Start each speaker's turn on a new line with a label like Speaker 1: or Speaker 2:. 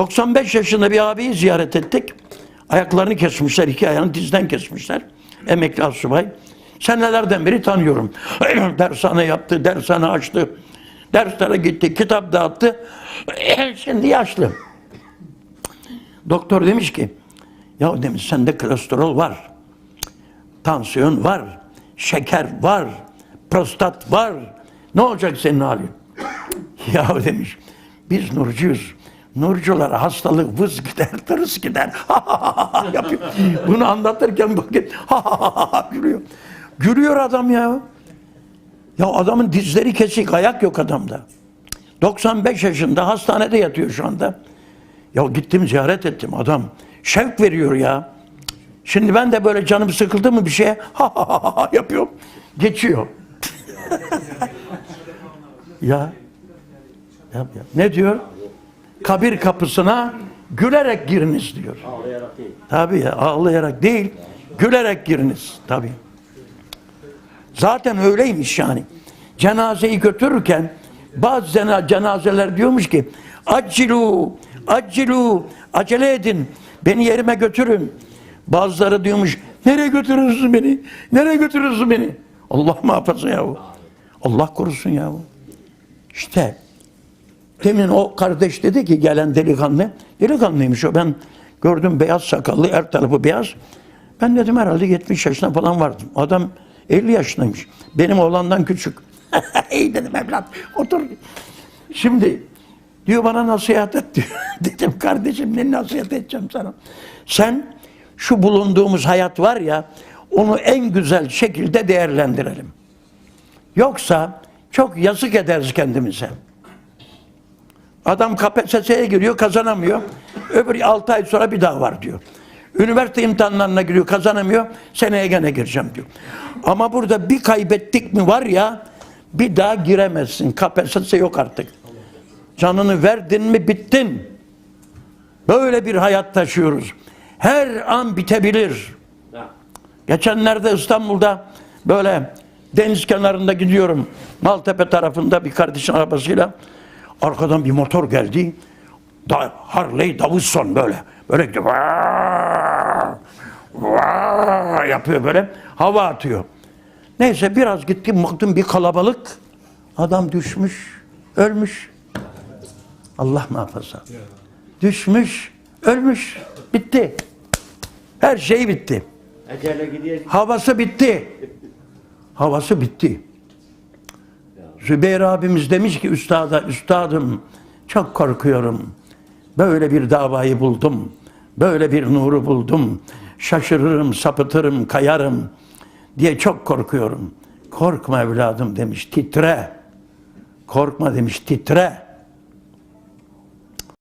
Speaker 1: 95 yaşında bir abiyi ziyaret ettik. Ayaklarını kesmişler, iki ayağını dizden kesmişler. Emekli asubay. Senelerden beri tanıyorum. dershane yaptı, dershane açtı. Derslere gitti, kitap dağıttı. Şimdi yaşlı. Doktor demiş ki, ya demiş sende kolesterol var, tansiyon var, şeker var, prostat var. Ne olacak senin halin? ya demiş, biz nurcuyuz. Nurculara hastalık vız gider, tırıs gider. yapıyor. Bunu anlatırken bakın gülüyor. Gülüyor adam ya. Ya adamın dizleri kesik, ayak yok adamda. 95 yaşında hastanede yatıyor şu anda. Ya gittim ziyaret ettim adam. Şevk veriyor ya. Şimdi ben de böyle canım sıkıldı mı bir şeye ha ha ha ha yapıyorum. Geçiyor. ya. ya, ya. Ne diyor? Kabir kapısına gülerek giriniz diyor.
Speaker 2: Ağlayarak değil.
Speaker 1: Tabii ya ağlayarak değil, gülerek giriniz tabii. Zaten öyleymiş yani. Cenazeyi götürürken bazı cena- cenazeler diyormuş ki accilu, accilu, acele edin, beni yerime götürün. Bazıları diyormuş nereye götürürsün beni, nereye götürürsün beni? Allah muhafaza yahu. Allah korusun yahu. İşte Demin o kardeş dedi ki gelen delikanlı, delikanlıymış o ben gördüm beyaz sakallı, her tarafı beyaz. Ben dedim herhalde 70 yaşında falan vardım. Adam 50 yaşındaymış. Benim oğlandan küçük. İyi dedim evlat otur. Şimdi diyor bana nasihat et diyor. dedim kardeşim ne nasihat edeceğim sana. Sen şu bulunduğumuz hayat var ya onu en güzel şekilde değerlendirelim. Yoksa çok yazık ederiz kendimize. Adam KPSS'ye giriyor kazanamıyor. Öbür 6 ay sonra bir daha var diyor. Üniversite imtihanlarına giriyor kazanamıyor. Seneye gene gireceğim diyor. Ama burada bir kaybettik mi var ya bir daha giremezsin. KPSS yok artık. Canını verdin mi bittin. Böyle bir hayat taşıyoruz. Her an bitebilir. Geçenlerde İstanbul'da böyle deniz kenarında gidiyorum. Maltepe tarafında bir kardeşin arabasıyla arkadan bir motor geldi. Da, Harley Davidson böyle. Böyle gidiyor. Vaa, vaa yapıyor böyle. Hava atıyor. Neyse biraz gittim baktım bir kalabalık. Adam düşmüş, ölmüş. Allah muhafaza. Düşmüş, ölmüş. Bitti. Her şey bitti. Havası bitti. Havası bitti. Zübeyir abimiz demiş ki üstada, üstadım çok korkuyorum. Böyle bir davayı buldum. Böyle bir nuru buldum. Şaşırırım, sapıtırım, kayarım diye çok korkuyorum. Korkma evladım demiş, titre. Korkma demiş, titre.